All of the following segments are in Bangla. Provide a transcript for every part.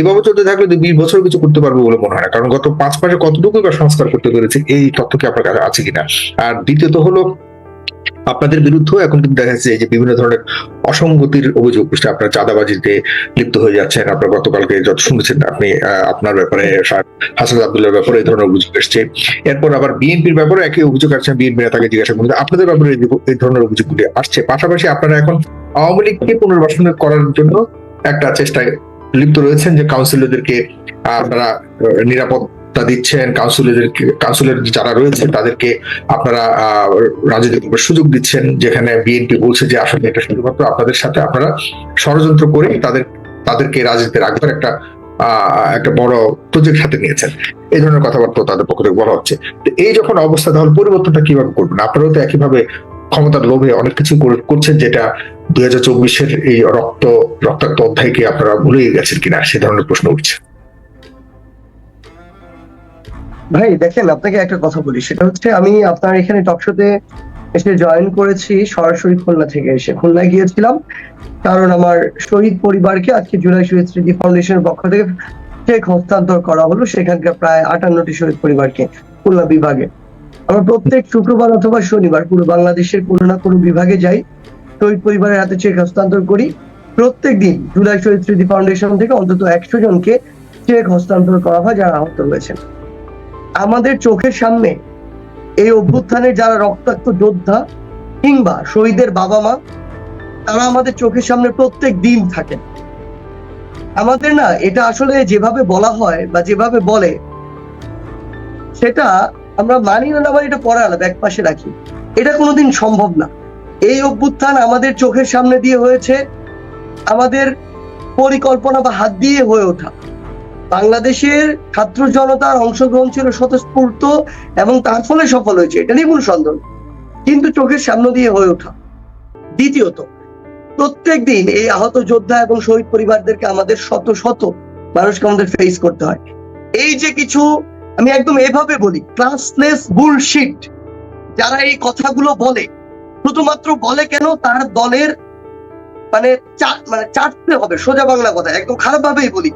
এভাবে চলতে থাকলে বিশ বছর কিছু করতে পারবে বলে মনে হয় না। কারণ গত পাঁচ মাসে কতটুকু বা সংস্কার করতে পেরেছে, এই তথ্য কি আপনার কাছে আছে কিনা? আর দ্বিতীয়ত হলো, আপনাদের বিরুদ্ধেও এখন কিন্তু দেখা যাচ্ছে যে বিভিন্ন ধরনের অসঙ্গতির অভিযোগ আপনার চাঁদাবাজিতে লিপ্ত হয়ে যাচ্ছেন, আপনার গতকালকে যত শুনেছেন আপনি আপনার ব্যাপারে হাসান আব্দুল্লার ব্যাপারে এই ধরনের অভিযোগ এসছে। এরপর আবার বিএনপির ব্যাপারে একই অভিযোগ আসছে। বিএনপি নেতাকে জিজ্ঞাসা করতে আপনাদের ব্যাপারে এই এই ধরনের অভিযোগগুলি আসছে। পাশাপাশি আপনারা এখন আওয়ামী লীগকে পুনর্বাসন করার জন্য একটা চেষ্টায় লিপ্ত রয়েছেন যে কাউন্সিলরদেরকে আপনারা নিরাপত্তা দিচ্ছেন কাউন্সিলর যারা রয়েছেন তাদেরকে আপনারা রাজনৈতিক সুযোগ দিচ্ছেন, যেখানে বিএনপি বলছে যে আসলে এটা শুধুমাত্র আপনাদের সাথে আপনারা ষড়যন্ত্র করে তাদের, তাদেরকে রাজনীতিতে রাখবার একটা একটা বড় প্রজেক্ট হাতে নিয়েছেন। এই ধরনের কথাবার্তা তাদের পক্ষ থেকে বলা হচ্ছে। এই যখন অবস্থা, তাহলে পরিবর্তনটা কীভাবে করবেন? আপনারাও তো একইভাবে ক্ষমতার লোভে অনেক কিছু করে- করছেন যেটা দুই হাজার চব্বিশের এই রক্ত, রক্তাক্ত অধ্যায়কে আপনারা ভুলে গেছেন কিনা, সে ধরনের প্রশ্ন উঠছে। ভাই, দেখেন, আপনাকে একটা কথা বলি। সেটা হচ্ছে আমি আপনার এখানে টকশোতে এসে জয়েন করেছি সরাসরি খুলনা থেকে এসে। খুলনায় গিয়েছিলাম, কারণ আমার শহীদ পরিবারকে আজকে জুলাই শহীদ স্মৃতি ফাউন্ডেশনের পক্ষ থেকে চেক হস্তান্তর করা হলো। সেখানকার প্রায় আটান্নটি শহীদ পরিবারকে খুলনা বিভাগে। আমরা প্রত্যেক শুক্রবার অথবা শনিবার পুরো বাংলাদেশের কোনো না কোনো বিভাগে যাই, শহীদ পরিবারের হাতে চেক হস্তান্তর করি। প্রত্যেক দিন জুলাই শহীদ স্মৃতি ফাউন্ডেশন থেকে অন্তত একশো জনকে চেক হস্তান্তর করা হয় যারা আহত হয়েছেন। আমাদের চোখের সামনে এই অভ্যুত্থানের যারা রক্তাক্ত যোদ্ধা কিংবা শহীদের বাবা মা, তারা আমাদের চোখের সামনে প্রত্যেক দিন থাকেন। আমাদের না এটা আসলে যেভাবে বলা হয় বা যেভাবে বলে, সেটা আমরা মানি না মানি এটা পরে আলাদা এক পাশে রাখি। এটা কোনোদিন সম্ভব না। এই অভ্যুত্থান আমাদের চোখের সামনে দিয়ে হয়েছে, আমাদের পরিকল্পনা বা হাত দিয়ে হয়ে ওঠা। বাংলাদেশের ছাত্র জনতার অংশগ্রহণ ছিল স্বতঃস্ফূর্ত এবং তার ফলে সফল হয়েছে, এটা নিয়ে কোনো সন্দেহ কিন্তু চোখের সামনে দিয়ে হয়ে ওঠা। দ্বিতীয়ত, প্রত্যেক দিন এই আহত যোদ্ধা এবং শহীদ পরিবারদেরকে আমাদের শত শত মানুষকে আমাদের ফেস করতে হয়। এই যে কিছু আমি একদম এভাবে বলি ক্লাসলেস বুলশিট যারা এই কথাগুলো বলে, শুধুমাত্র বলে কেন তার দলের মানে মানে চাটতে হবে, সোজা বাংলা কথা একদম খারাপ ভাবেই বলি।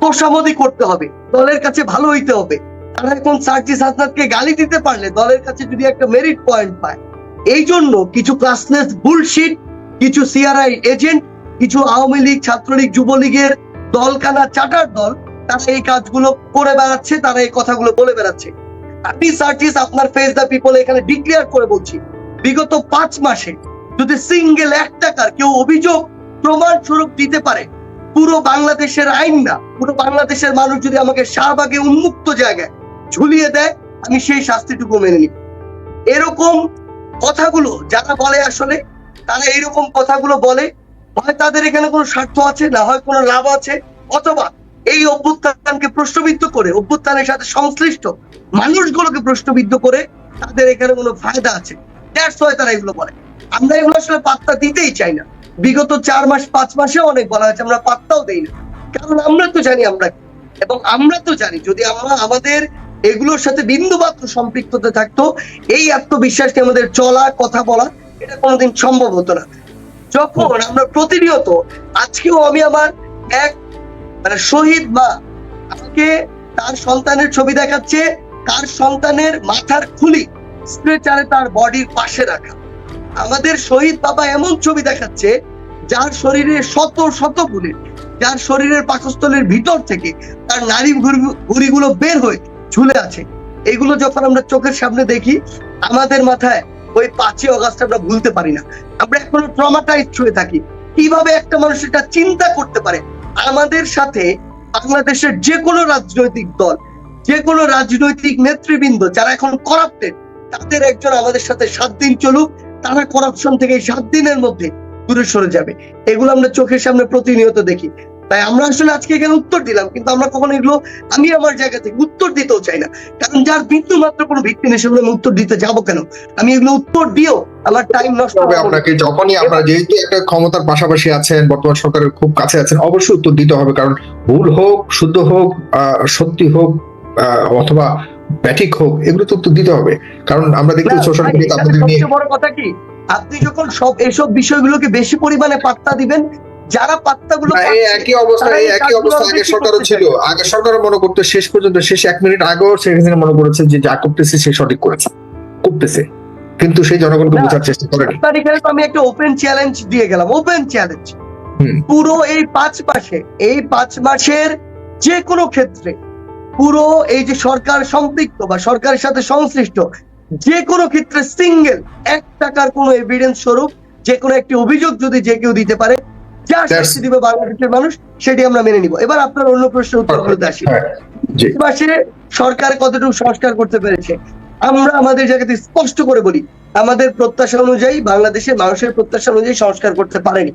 তোষামদি করতে হবে, দলের কাছে ভালো হইতে হবে। তারা এখন সার্জিস হাসনাতকে গালি দিতে পারলে দলের কাছে যদি একটা মেরিট পয়েন্ট পায়, এই জন্য কিছু ক্লাসলেস বুলশিট কিছু সিআরআই এজেন্ট কিছু আওয়ামী লীগ, ছাত্রলীগ, যুবলীগের দলকানা চাটার দল তারা এই কাজগুলো করে বেড়াচ্ছে, তারা এই কথাগুলো বলে বেড়াচ্ছে। আপনার ফেস দ্য পিপল এখানে করে বলছি, বিগত পাঁচ মাসে যদি সিঙ্গেল এক টাকার কেউ অভিযোগ, প্রমাণ স্বরূপ দিতে পারে, পুরো বাংলাদেশের আইন না পুরো বাংলাদেশের মানুষ যদি আমাকে শাহবাগে উন্মুক্ত জায়গায় ঝুলিয়ে দেয়, আমি সেই শাস্তিটুকু মেনে নিই এরকম কথাগুলো যারা বলে আসলে, তারা এরকম কথাগুলো বলে, হয় তাদের এখানে কোনো স্বার্থ আছে, না হয় কোনো লাভ আছে, অথবা এই অভ্যুত্থানকে প্রশ্নবিদ্ধ করে, অভ্যুত্থানের সাথে সংশ্লিষ্ট মানুষগুলোকে প্রশ্নবিদ্ধ করে তাদের এখানে কোনো ফায়দা আছে। তারা এগুলো বলে। আমরা এগুলো আসলে পাত্তা দিতেই চাই না। বিগত চার মাস, পাঁচ মাসে অনেক বলা হয়েছে, আমরা পাত্তাও দেই না। কারণ আমরা তো জানি আমরা এবং আমরা তো জানি, যদি আমরা আমাদের এগুলোর সাথে বিন্দু মাত্র সম্পৃক্ততা থাকতো, এই আত্মবিশ্বাসকে আমাদের চলা, কথা বলা, এটা কোনোদিন সম্ভব হতো না। যখন আমরা প্রতিনিয়ত, আজকেও আমি আমার এক মানে শহীদ মা আমাকে তার সন্তানের ছবি দেখাচ্ছে, তার সন্তানের মাথার খুলি স্ট্রেচারে তার বডির পাশে রাখা। আমাদের শহীদ বাবা এমন ছবি দেখাচ্ছে, যার শরীরে শত শত বুলেট যার শরীরের পাকস্থলের ভিতর থেকে তার নারী ঘুড়িগুলো বের হয়ে ঝুলে আছে। এগুলো যখন আমরা চোখের সামনে দেখি, আমাদের মাথায় ওই পাঁচই অগাস্ট আমরা ভুলতে পারি না। আমরা এখনও ট্রমাটাইজ হয়ে থাকি। কীভাবে একটা মানুষ এটা চিন্তা করতে পারে? আমাদের সাথে বাংলাদেশের যে কোনো রাজনৈতিক দল যে কোনো রাজনৈতিক নেতৃবৃন্দ যারা এখন করাপ্টেড তাদের একজন আমাদের সাথে সাত দিন চলুক, তারা করাপশন থেকে সাত দিনের মধ্যে দূরে সরে যাবে। এগুলো আমরা চোখের সামনে প্রতিনিয়ত দেখি। তাই আমরা আসলে আজকে এখানে উত্তর দিলাম কিন্তু আমরা কখনো এগুলো আমি আমার জায়গা থেকে উত্তর দিতেও চাই না। কারণ যার বিন্দু মাত্র কোনো ভিত্তি নেই সেগুলো আমি উত্তর দিতে যাব কেন? আমি এগুলো উত্তর দিও আমার টাইম নষ্ট হবে আপনাকে যখনই আপনারা যেহেতু একটা ক্ষমতার পাশাপাশি আছেন বর্তমান সরকারের খুব কাছে আছেন অবশ্যই উত্তর দিতে হবে। কারণ ভুল হোক শুদ্ধ হোক আহ, সত্যি হোক আহ, অথবা ব্যাঠিক হোক এগুলো তো উত্তর দিতে হবে। কারণ আমরা দেখি সোশ্যাল ভাই, মিডিয়াতে আপনাদের নিয়ে বড় কথা কি? আপনি যখন সব এসব বিষয়গুলোকে বেশি পরিমাণে পাত্তা দিবেন যারা পাত্তাগুলো এই একই অবস্থা এই একই অবস্থা বেশি সরকারও ছিল। আগের সরকারও মনে করতো শেষ পর্যন্ত শেষ এক মিনিট আগেও শেখ হাসিনা মনে করেছে যে যা করতেছে সে সঠিক করেছে করতেছে। কিন্তু সেই জনগণকে বোঝার চেষ্টা এখানে তো আমি একটা ওপেন চ্যালেঞ্জ দিয়ে গেলাম ওপেন চ্যালেঞ্জ পুরো এই পাঁচ মাসে এই পাঁচ মাসের যে কোনো ক্ষেত্রে পুরো এই যে সরকার সম্পৃক্ত বা সরকারের সাথে সংশ্লিষ্ট যে কোনো ক্ষেত্রে সিঙ্গেল এক টাকার কোনো এভিডেন্স স্বরূপ যে কোনো একটি অভিযোগ যদি যে কেউ দিতে পারে যা শাস্তি দিবে বাংলাদেশের মানুষ সেটি আমরা মেনে নিব। এবার আপনার অন্য প্রশ্নের আসি। হ্যাঁ, মাসে সরকার কতটুকু সংস্কার করতে পেরেছে? আমরা আমাদের জায়গাতে স্পষ্ট করে বলি আমাদের প্রত্যাশা অনুযায়ী বাংলাদেশের মানুষের প্রত্যাশা অনুযায়ী সংস্কার করতে পারেনি।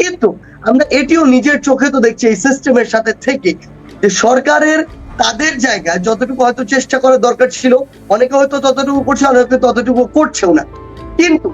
কিন্তু আমরা এটিও নিজের চোখে তো দেখছি এই সিস্টেমের সাথে থেকে যে সরকারের তাদের জায়গা যতটুকু হয়তো চেষ্টা করার দরকার ছিল অনেকে হয়তো ততটুকু করছে অনেকে ততটুকু করছেও না। কিন্তু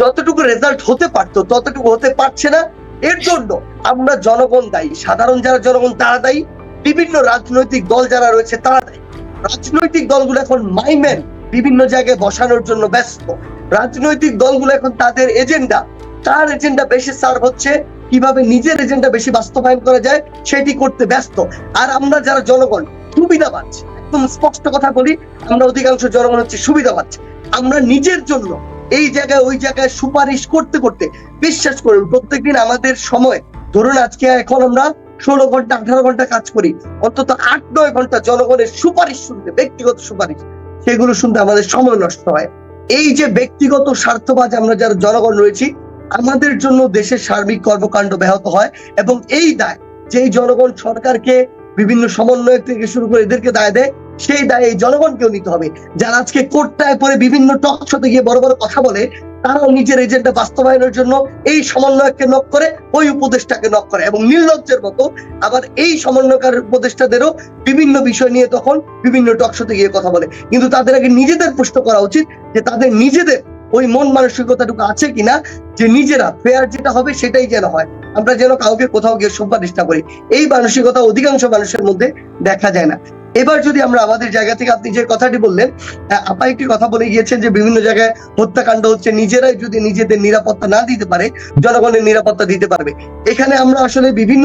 যতটুকু রেজাল্ট হতে পারতো ততটুকু হতে পারছে না এর জন্য আমরা জনগণ দায়ী, সাধারণ যারা জনগণ, তারা দায়ী। বিভিন্ন রাজনৈতিক দল যারা রয়েছে, তারা দায়ী। রাজনৈতিক দলগুলো এখন মাইম্যান বিভিন্ন জায়গায় বসানোর জন্য ব্যস্ত। রাজনৈতিক দলগুলো এখন তাদের এজেন্ডা। তার এজেন্ডা বেশি সার্ভ হচ্ছে, কীভাবে নিজের এজেন্ডা বেশি বাস্তবায়ন করা যায়, সেটি করতে ব্যস্ত। আর আমরা যারা জনগণ, সুবিধা পাচ্ছি। একদম স্পষ্ট কথা বলি, আমরা অধিকাংশ জনগণ হচ্ছে সুবিধা পাচ্ছি। আমরা নিজের জন্য এই জায়গায়, ওই জায়গায় সুপারিশ করতে করতে বিশ্বাস করুন, প্রত্যেকদিন আমাদের সময়, ধরুন আজকে এখন আমরা ষোলো ঘণ্টা, আঠারো ঘণ্টা কাজ করি, অন্তত আট, নয় ঘণ্টা জনগণের সুপারিশ শুনতে, ব্যক্তিগত সুপারিশ, সেগুলো শুনতে আমাদের সময় নষ্ট হয়। এই যে ব্যক্তিগত স্বার্থবাজ আমরা যারা জনগণ রয়েছি, আমাদের জন্য দেশের সার্বিক কর্মকাণ্ড ব্যাহত হয় এবং এই দায়, যেই জনগণ সরকারকে বিভিন্ন সমন্বয় থেকে শুরু করে এদেরকে দায় দেয় সেই দায় এই জনগণকেও নিতে হবে। যারা আজকে কোর্টায় পরে বিভিন্ন টক শোতে গিয়ে বড় বড় কথা বলে, তারাও নিজের এজেন্ডা বাস্তবায়নের জন্য এই সমন্বয়ককে নক করে, ওই উপদেষ্টাকে নক করে এবং নির্লজ্জের মতো আবার এই সমন্বয়কার উপদেষ্টাদেরও বিভিন্ন বিষয় নিয়ে তখন বিভিন্ন টকশোতে গিয়ে কথা বলে। কিন্তু তাদের আগে নিজেদের প্রশ্ন করা উচিত যে তাদের নিজেদের ওই মন মানসিকতাটুকু আছে কিনা, যে নিজেরা ফেয়ার যেটা হবে সেটাই যেন হয়। আমরা যেন কাউকে কোথাও গিয়ে সুপারিশ না করি। এই মানসিকতা অধিকাংশ মানুষের মধ্যে দেখা যায় না। এবার যদি আমরা আমাদের জায়গা থেকে আপনি যে কথাটি বললেন আপা একটি কথা বলে গিয়েছেন যে বিভিন্ন জায়গায় হত্যাকাণ্ড হচ্ছে, নিজেরাই যদি নিজেদের নিরাপত্তা না দিতে পারে, জনগণের নিরাপত্তা দিতে পারবে। এখানে আমরা আসলে বিভিন্ন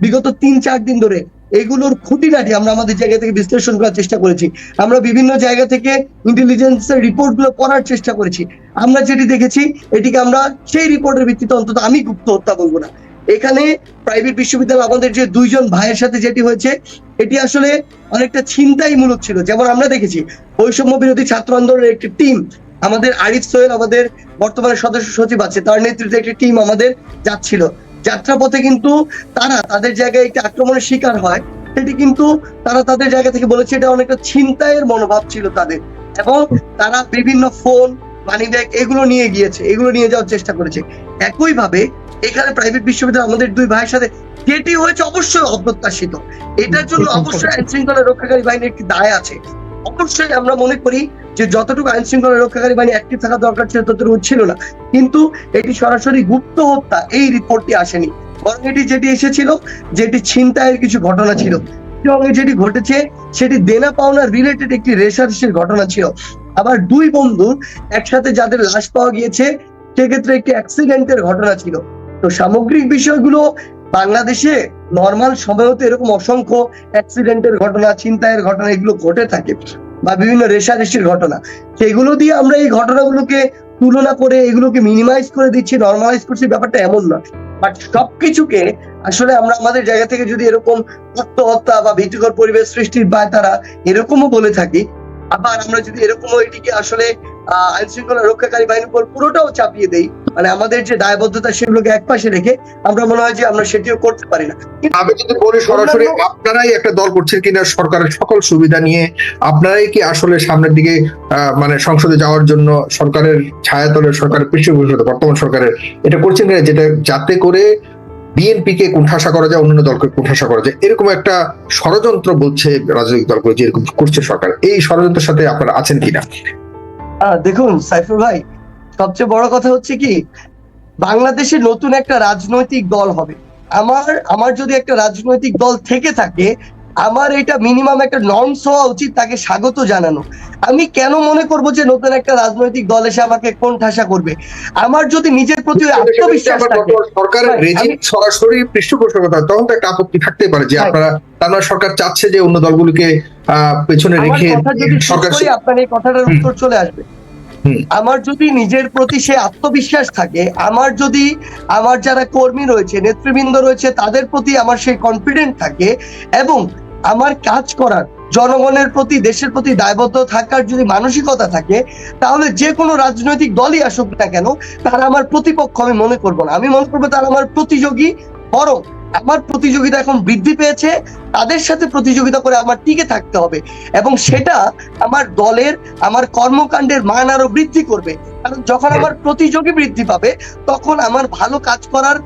বিগত তিন, চার দিন ধরে এগুলোর খুঁটিনাটি আমরা আমাদের জায়গা থেকে বিশ্লেষণ করার চেষ্টা করেছি। আমরা বিভিন্ন জায়গা থেকে ইন্টেলিজেন্সের রিপোর্টগুলো পড়ার চেষ্টা করেছি। আমরা যেটি দেখেছি, এটিকে আমরা সেই রিপোর্টের ভিত্তিতে অন্তত আমি গুপ্ত হত্যা বলব না। এখানে প্রাইভেট বিশ্ববিদ্যালয়, আমাদের যে দুইজন ভাইয়ের সাথে যেটি হয়েছে, এটি আসলে অনেকটা ছিনতাই মূলক ছিল। যেমন আমরা দেখেছি, বৈষম্য বিরোধী ছাত্র আন্দোলনের একটি টিম আমাদের আরিফ সোহেল আমাদের বর্তমানে সদস্য সচিব আছে, তার নেতৃত্বে একটি টিম আমাদের যাচ্ছিল। যাত্রাপথে কিন্তু তারা তাদের জায়গায় একটি আক্রমণের শিকার হয়, সেটি কিন্তু তারা তাদের জায়গা থেকে বলেছে, এটা অনেকটা ছিনতাইয়ের মনোভাব ছিল তাদের। এবং তারা বিভিন্ন ফোন মানি ব্যাগ এগুলো নিয়ে গিয়েছে এগুলো নিয়ে যাওয়ার চেষ্টা করেছে। একইভাবে এখানে প্রাইভেট বিশ্ববিদ্যালয় আমাদের দুই ভাইয়ের সাথে যেটি হয়েছে অবশ্যই অপ্রত্যাশিত। এটার জন্য অবশ্যই। আইন শৃঙ্খলা রক্ষাকারী বাহিনীর একটি দায় আছে। অবশ্যই আমরা মনে করি যে যতটুকু আইন শৃঙ্খলা রক্ষাকারী বাহিনী অ্যাক্টিভ থাকা দরকার ছিল ততটুকু ছিল না। কিন্তু এটি সরাসরি গুপ্ত হত্যা এই রিপোর্টটি আসেনি। বরং এটি যেটি এসেছিল যেটি ছিনতাইয়ের কিছু ঘটনা ছিল। এবং যেটি ঘটেছে সেটি দেনা পাওনার রিলেটেড একটি রেশারেশির ঘটনা ছিল। আবার দুই বন্ধু একসাথে যাদের লাশ পাওয়া গিয়েছে, সেক্ষেত্রে একটি অ্যাক্সিডেন্টের ঘটনা ছিল। তো সামগ্রিক বিষয়গুলো বাংলাদেশে নর্মাল সময়তে এরকম অসংখ্য অ্যাক্সিডেন্টের ঘটনা, ছিনতাইয়ের ঘটনা, এগুলো ঘটে থাকে বা বিভিন্ন রেশারেশির ঘটনা। সেগুলো দিয়ে আমরা এই ঘটনাগুলোকে তুলনা করে এগুলোকে মিনিমাইজ করে দিচ্ছি নর্মালাইজ করছি, ব্যাপারটা এমন নয়। বাট সবকিছুকে আসলে আমরা আমাদের জায়গা থেকে যদি এরকম আত্মহত্যা বা ভীতিকর পরিবেশ সৃষ্টির বা তারা, এরকমও বলে থাকি। আবার আমরা যদি এরকমও এটিকে আসলে আইন শৃঙ্খলা রক্ষাকারী বাহিনীর উপর পুরোটাও চাপিয়ে দেই মানে আমাদের যে দায়বদ্ধতা সেগুলোকে একপাশে রেখে আমরা মনে হয় যে আমরা সেটিও করতে পারি না। আমি যদি বলি সরাসরি আপনারাই একটা দল করছেন কিনা সরকারের সকল সুবিধা নিয়ে আপনারাই কি আসলে সামনের দিকে আহ, মানে সংসদে যাওয়ার জন্য সরকারের ছায়াতলের সরকারের পৃষ্ঠপোষকতা বর্তমান সরকারের এটা করছেন কিনা যেটা যাতে করে বিএনপি কে কুণ্ঠাসা করা যায়, অন্যান্য দলকে কুণ্ঠাসা করা যায়। এরকম একটা ষড়যন্ত্র বলছে রাজনৈতিক দলগুলো যে এরকম করছে সরকার। এই ষড়যন্ত্রের সাথে আপনারা আছেন কিনা? দেখুন, সাইফুল ভাই, সবচেয়ে বড় কথা হচ্ছে কি, বাংলাদেশে নতুন একটা রাজনৈতিক দল হবে। আমার আমার যদি একটা রাজনৈতিক দল থেকে থাকে আমার এটা মিনিমাম একটা নর্মস হওয়া উচিত তাকে স্বাগত জানানো। আমি কেন মনে করব যে নতুন একটা রাজনৈতিক দল এসে আমাকে কোন ঠাসা করবে? আমার যদি নিজের প্রতি আত্মবিশ্বাস থাকে সরকারের রেজিম সরাসরি পৃষ্ঠপোষকতা তখন তো একটা আপত্তি থাকতেই পারে যে আপনারা তার সরকার চাচ্ছে যে অন্য দলগুলোকে পেছনে রেখে সরকার করি আপনার এই কথাটার উত্তর চলে আসবে। আমার যদি নিজের প্রতি সে আত্মবিশ্বাস থাকে আমার যদি আমার যারা কর্মী রয়েছে নেতৃবৃন্দ রয়েছে তাদের প্রতি আমার সেই কনফিডেন্ট থাকে এবং আমার কাজ করার জনগণের প্রতি দেশের প্রতি দায়বদ্ধ থাকার যদি মানসিকতা থাকে তাহলে যে কোনো রাজনৈতিক দলই আসুক না কেন তারা আমার প্রতিপক্ষ আমি মনে করব না। আমি মনে করব তারা আমার প্রতিযোগী বরং আমার প্রতিযোগিতা এখন বৃদ্ধি পেয়েছে তাদের সাথে প্রতিযোগিতা করে আমার টিকে থাকতে হবে এবং সেটা আমার দলের আমার কর্মকাণ্ডের মান আরও বৃদ্ধি করবে। কারণ যখন আমার প্রতিযোগী বৃদ্ধি পাবে তখন আমার ভালো কাজ করার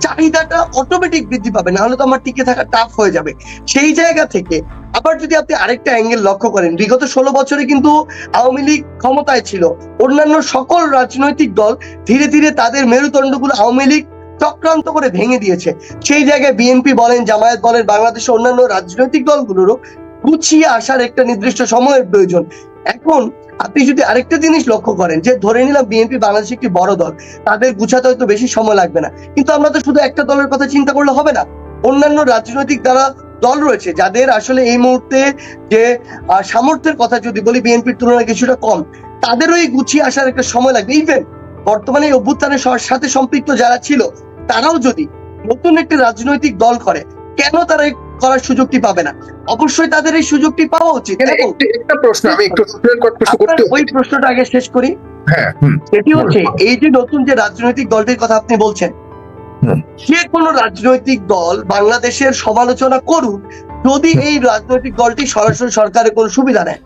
চাহিদাটা অটোমেটিক বৃদ্ধি পাবে না হলে তো আমার টিকে থাকা টাফ হয়ে যাবে। সেই জায়গা থেকে আবার যদি আপনি আরেকটা অ্যাঙ্গেল লক্ষ্য করেন, বিগত ষোলো বছরে কিন্তু আওয়ামী লীগ ক্ষমতায় ছিল। অন্যান্য সকল রাজনৈতিক দল ধীরে ধীরে তাদের মেরুদণ্ডগুলো আওয়ামী লীগ চক্রান্ত করে ভেঙে দিয়েছে। সেই জায়গায় বিএনপি বলেন, জামায়াত বলেন, বাংলাদেশের অন্যান্য রাজনৈতিক দলগুলোরও গুছিয়ে আসার একটা নির্দিষ্ট সময়ের প্রয়োজন। এখন আপনি যদি আরেকটা জিনিস লক্ষ্য করেন, যে ধরে নিলাম বিএনপি বাংলাদেশ একটি বড় দল, তাদের গুছাতে হয়তো বেশি সময় লাগবে না। কিন্তু আমরা তো শুধু একটা দলের কথা চিন্তা করলে হবে না। অন্যান্য রাজনৈতিক যারা দল রয়েছে, যাদের আসলে এই মুহূর্তে যে সামর্থ্যের কথা যদি বলি বিএনপির তুলনায় কিছুটা কম, তাদেরও এই গুছিয়ে আসার একটা সময় লাগবে। ইভেন বর্তমানে অভ্যুত্থানের সাথে সম্পৃক্ত যারা ছিল, তারাও যদি নতুন একটি রাজনৈতিক দল করে, কেন তারা করার সুযোগটি পাবে না। অবশ্যই তাদের এই সুযোগটি পাওয়া উচিত। একটা- প্রশ্ন আমি একটু ওই প্রশ্নটা আগে শেষ করি। হ্যাঁ সেটি হচ্ছে এই যে নতুন যে রাজনৈতিক দলটির কথা আপনি বলছেন। যে কোনো রাজনৈতিক দল বাংলাদেশের সমালোচনা করুক যদি এই রাজনৈতিক দলটি সরাসরি সরকারের কোনো সুবিধা নেয়।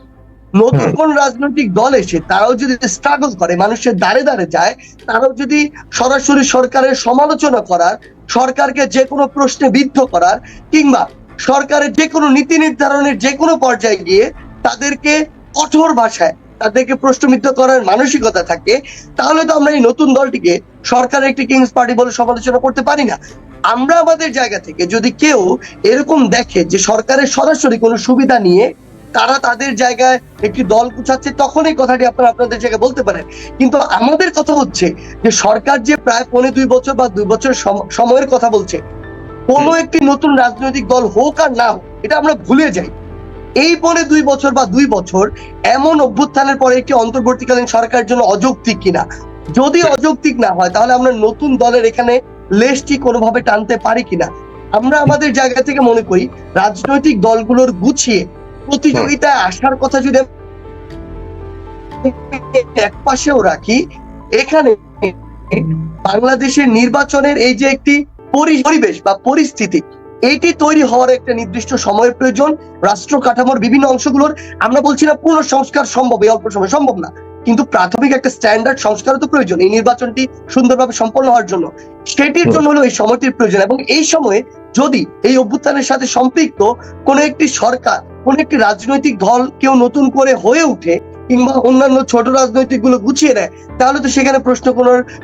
নতুন কোন রাজনৈতিক দল এসে তারাও যদি স্ট্রাগল করে মানুষের দাঁড়ে দাঁড়ে যায় তারাও যদি সরাসরি সরকারের সমালোচনা করার সরকারকে যে কোনো প্রশ্নে বিদ্ধ করার কিংবা সরকারের যে কোনো নীতি নির্ধারণের যে কোনো পর্যায়ে গিয়ে তাদেরকে কঠোর ভাষায় তাদেরকে প্রশ্নবিদ্ধ করার মানসিকতা থাকে, তাহলে তো আমরা এই নতুন দলটিকে সরকারের একটি কিংস পার্টি বলে সমালোচনা করতে পারি না। আমরা আমাদের জায়গা থেকে যদি কেউ এরকম দেখে যে সরকারের সরাসরি কোনো সুবিধা নিয়ে তারা তাদের জায়গায় একটি দল গুছাচ্ছে, তখন এই কথাটি আপনারা আপনাদের জায়গায় বলতে পারেন। কিন্তু আমাদের কথা হচ্ছে যে সরকার যে প্রায় পৌনে দুই বছর বা দুই বছর সম- সময়ের কথা বলছে কোনো একটি নতুন রাজনৈতিক দল হোক আর না হোক, এটা আমরা ভুলে যাই। এই পরে দুই বছর বা দুই বছর এমন অভ্যুত্থানের পরে একটি অন্তর্বর্তীকালীন সরকারের জন্য অযৌক্তিক কিনা? যদি অযৌক্তিক না হয়, তাহলে আমরা নতুন দলের এখানে লেশটি কোনোভাবে টানতে পারি কিনা? আমরা আমাদের জায়গা থেকে মনে করি, রাজনৈতিক দলগুলোর গুছিয়ে প্রতিযোগিতায় আসার কথা যদি এক পাশেও রাখি, এখানে বাংলাদেশের নির্বাচনের এই যে একটি পরিবেশ বা পরিস্থিতি, এটি তৈরি হওয়ার একটা নির্দিষ্ট সময়ের প্রয়োজন। রাষ্ট্র কাঠামোর বিভিন্ন অংশগুলোর, আমরা বলছি না পুনঃ সংস্কার সম্ভব, এই অল্প সময় সম্ভব না। কিন্তু প্রাথমিক একটা স্ট্যান্ডার্ড সংস্কারও তো প্রয়োজন, এই নির্বাচনটি সুন্দরভাবে সম্পন্ন হওয়ার জন্য। সেটির জন্য হলো এই সময়টির প্রয়োজন এবং এই সময়ে যদি এই অভ্যুত্থানের সাথে সম্পৃক্ত কোন একটি সরকার, কোন একটি রাজনৈতিক দল কেউ নতুন করে হয়ে উঠে কিংবা অন্যান্য ছোট রাজনৈতিকগুলো গুছিয়ে দেয় তাহলে তো সেখানে প্রশ্ন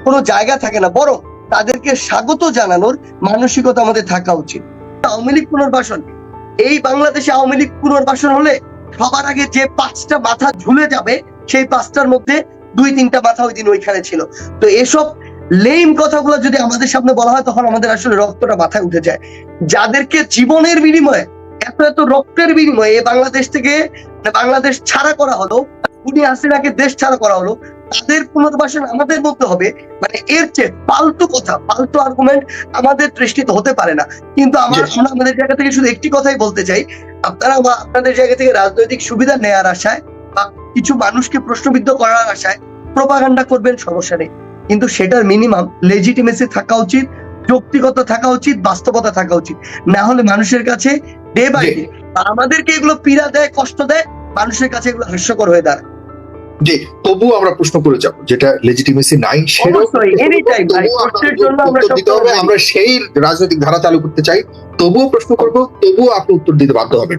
কোনো জায়গা থাকে না। বরং তাদেরকে স্বাগত জানানোর মানসিকতা আমাদের থাকা উচিত। আওয়ামী লীগ পুনর্বাসন। এই বাংলাদেশে আওয়ামী লীগ পুনর্বাসন হলে সবার আগে যে পাঁচটা মাথা ঝুলে যাবে, সেই পাঁচটার মধ্যে দুই তিনটা মাথা ওই দিন ওইখানে ছিল। তো এসব লেম কথাগুলো যদি আমাদের সামনে বলা হয়, তখন আমাদের আসলে রক্তটা মাথায় উঠে যায়। যাদেরকে জীবনের বিনিময়ে, এত এত রক্তের বিনিময়ে বাংলাদেশ থেকে মানে বাংলাদেশ ছাড়া করা হলো উনি হাসিনাকে দেশ ছাড়া করা হলো তাদের পুনর্বাসন আমাদের মধ্যে হবে মানে এর চেয়ে পাল্টু কথা পাল্টু আর্গুমেন্ট আমাদের দৃষ্টিতে হতে পারে না। কিন্তু আমার. আমরা আমাদের জায়গা থেকে শুধু একটি কথাই বলতে চাই আপনারা বা- আপনাদের জায়গা থেকে রাজনৈতিক সুবিধা নেয়ার আশায় বা কিছু মানুষকে প্রশ্নবিদ্ধ করার আশায় প্রপাগান্ডা করবেন সমস্যা নেই। কিন্তু সেটার মিনিমাম লেজিটিমেসি থাকা উচিত যৌক্তিকতা থাকা উচিত বাস্তবতা থাকা উচিত। না হলে মানুষের কাছে ডে বাই ডে আমাদেরকে এগুলো পীড়া দেয় কষ্ট দেয় মানুষের কাছে এগুলো হাস্যকর হয়ে দাঁড়ায়। যে তবুও আমরা প্রশ্ন করে যাব যেটা লেজিটিমেসি নাই আমরা সেই রাজনৈতিক ধারা চালু করতে চাই তবুও প্রশ্ন করব তবুও আপনি উত্তর দিতে বাধ্য হবেন।